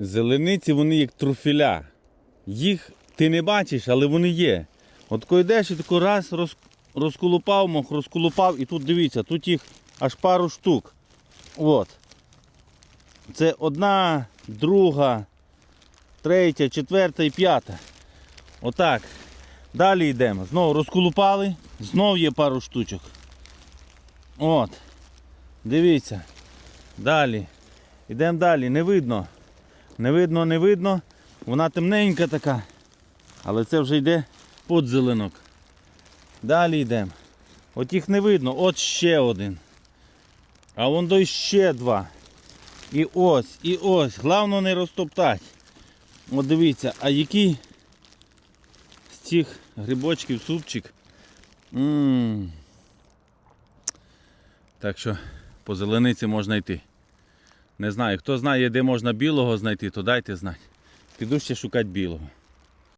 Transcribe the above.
Зелениці вони як труфіля. Їх ти не бачиш, але вони є. От коли йдеш і тако раз роз, розколупав, мох, розколупав, і тут дивіться, тут їх аж пару штук. От. Це одна, друга, третя, четверта і п'ята. Отак. Далі йдемо. Знову розколупали, знову є пару штучок. От. Дивіться. Далі. Йдемо далі. Не видно. Не видно, не видно. Вона темненька така. Але це вже йде подзеленок. Далі йдемо. От їх не видно. От ще один. А вон до ще два. І ось, і ось. Головне не розтоптати. От дивіться, а який з цих грибочків супчик. м Так що по зелениці можна йти. Не знаю, хто знає, де можна білого знайти, то дайте знати. Піду ще шукати білого.